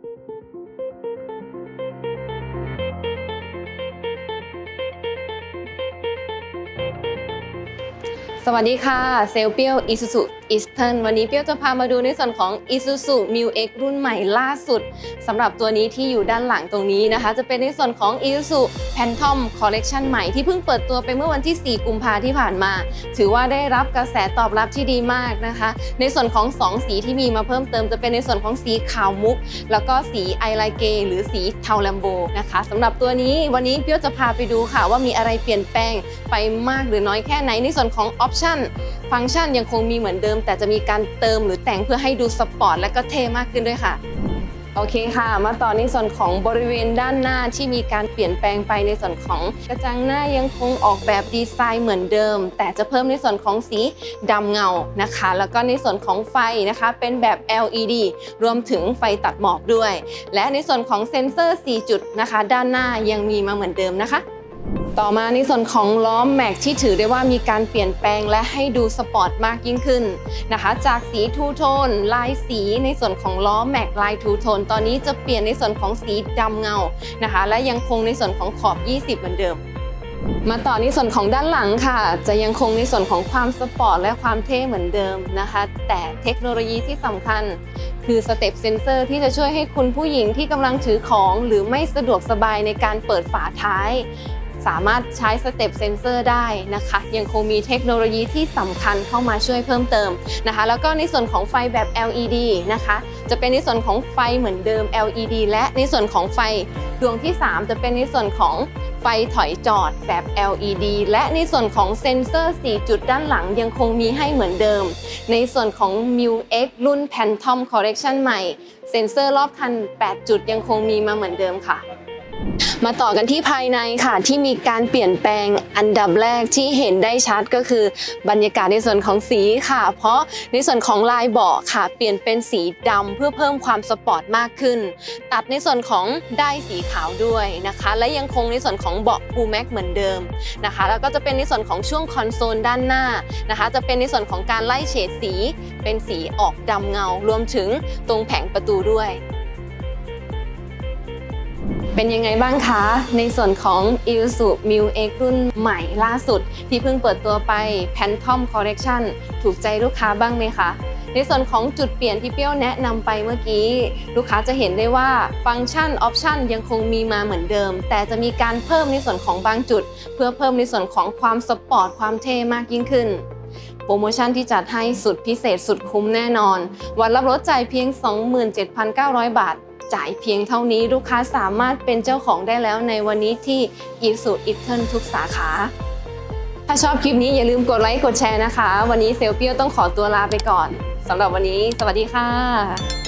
Thank you. สวัสดีค่ะ เซลเปียวอิซูซุอิสเทิร์นวันนี้เปียวจะพามาดูในส่วนของ Isuzu Mu X รุ่นใหม่ล่าสุดสำหรับตัวนี้ที่อยู่ด้านหลังตรงนี้นะคะ จะเป็นในส่วนของ Isuzu Phantom Collection ใหม่ที่เพิ่งเปิดตัวไปเมื่อวันที่ 4 กุมภาที่ผ่านมา ถือว่าได้รับกระแสตอบรับที่ดีมากนะคะ ในส่วนของ 2 สีที่มีมาเพิ่มเติมจะเป็นในส่วนของสีขาวมุก แล้วก็สีไอไลเกหรือสีเทาแลมโบนะคะสำหรับตัวนี้วันนี้เปียวจะพาไปดูค่ะว่ามีอะไรเปลี่ยนแปลงไปมากหรือน้อยแค่ไหนในส่วนของออปชันฟังก์ชันยังคงมีเหมือนเดิม แต่จะมีการเติมหรือแต่งเพื่อให้ดูสปอร์ตและก็เท่มากขึ้นด้วยค่ะโอเคค่ะ มาต่อในส่วนของบริเวณด้านหน้าที่มีการเปลี่ยนแปลงไปในส่วนของกระจังหน้ายังคงออกแบบดีไซน์เหมือนเดิม แต่จะเพิ่มในส่วนของสีดำเงานะคะ แล้วก็ในส่วนของไฟนะคะ เป็นแบบ LED รวมถึงไฟตัดหมอกด้วย และในส่วนของเซ็นเซอร์ 4 จุดนะคะ ด้านหน้ายังมีมาเหมือนเดิมนะคะ ต่อมาในส่วนของล้อแม็กที่ถือได้ว่ามีการเปลี่ยนแปลงและให้ดูสปอร์ตมากยิ่งขึ้นนะคะ จากสีทูโทนลายสีในส่วนของล้อแม็กลายทูโทนตอนนี้จะเปลี่ยนในส่วนของสีดำเงานะคะ และยังคงในส่วนของขอบ 20 เหมือนเดิมมาต่อในส่วนของด้านหลังค่ะ จะยังคงในส่วนของความสปอร์ตและความเท่เหมือนเดิมนะคะ แต่เทคโนโลยีที่สำคัญ คือสเต็ปเซนเซอร์ที่จะช่วยให้คุณผู้หญิงที่กำลังถือของ หรือไม่สะดวกสบายในการเปิดฝาท้าย สามารถใช้สเต็ปเซนเซอร์ได้นะคะ ยังคงมีเทคโนโลยีที่สำคัญเข้ามาช่วยเพิ่มเติมนะคะ แล้วก็ในส่วนของไฟแบบ LED นะคะ จะเป็นในส่วนของไฟเหมือนเดิม LED และในส่วนของไฟดวงที่ 3 จะเป็นในส่วนของไฟถอยจอดแบบ LED และในส่วนของเซ็นเซอร์ 4 จุดด้านหลังยังคงมีให้เหมือนเดิม ในส่วนของ Mu X รุ่น Phantom Collection ใหม่ เซ็นเซอร์รอบคัน 8 จุดยังคงมีมาเหมือนเดิมค่ะ มาต่อกันที่ภายในค่ะ ที่มีการเปลี่ยนแปลงอันดับแรกที่เห็นได้ชัดก็คือบรรยากาศในส่วนของสีค่ะ เพราะในส่วนของลายเบาะค่ะ เปลี่ยนเป็นสีดำเพื่อเพิ่มความสปอร์ตมากขึ้น ตัดในส่วนของได้สีขาวด้วยนะคะ และยังคงในส่วนของเบาะปูแม็กเหมือนเดิมนะคะ แล้วก็จะเป็นในส่วนของช่วงคอนโซลด้านหน้านะคะ จะเป็นในส่วนของการไล่เฉดสี เป็นสีออกดำเงา รวมถึงตรงแผงประตูด้วย เป็นยังไงบ้างคะ ในส่วนของ i l s u m u X รุ่นใหม่ล่าสุด ที่เพิ่งเปิดตัวไป Phantom Collection ถูกใจลูกค้าบ้างไหมคะ ในส่วนของจุดเปลี่ยนที่เปี้ยวแนะนำไปเมื่อกี้ ลูกค้าจะเห็นได้ว่าฟังก์ชันออปชันยังคงมีมาเหมือนเดิม แต่จะมีการเพิ่มในส่วนของบางจุด เพื่อเพิ่มในส่วนของความสปอร์ตความเท่มากยิ่งขึ้นโปรโมชั่นที่จัดให้สุดพิเศษสุดคุ้มแน่นอน วันรับรถจ่ายเพียง 27,900 บาท จ่ายเพียงเท่านี้ลูกค้าสามารถเป็นเจ้าของได้แล้วในวันนี้ที่อีสุอิทเทิลทุกสาขา ถ้าชอบคลิปนี้อย่าลืมกดไลค์กดแชร์นะคะ วันนี้เซลเปียวต้องขอตัวลาไปก่อนสำหรับวันนี้ สวัสดีค่ะ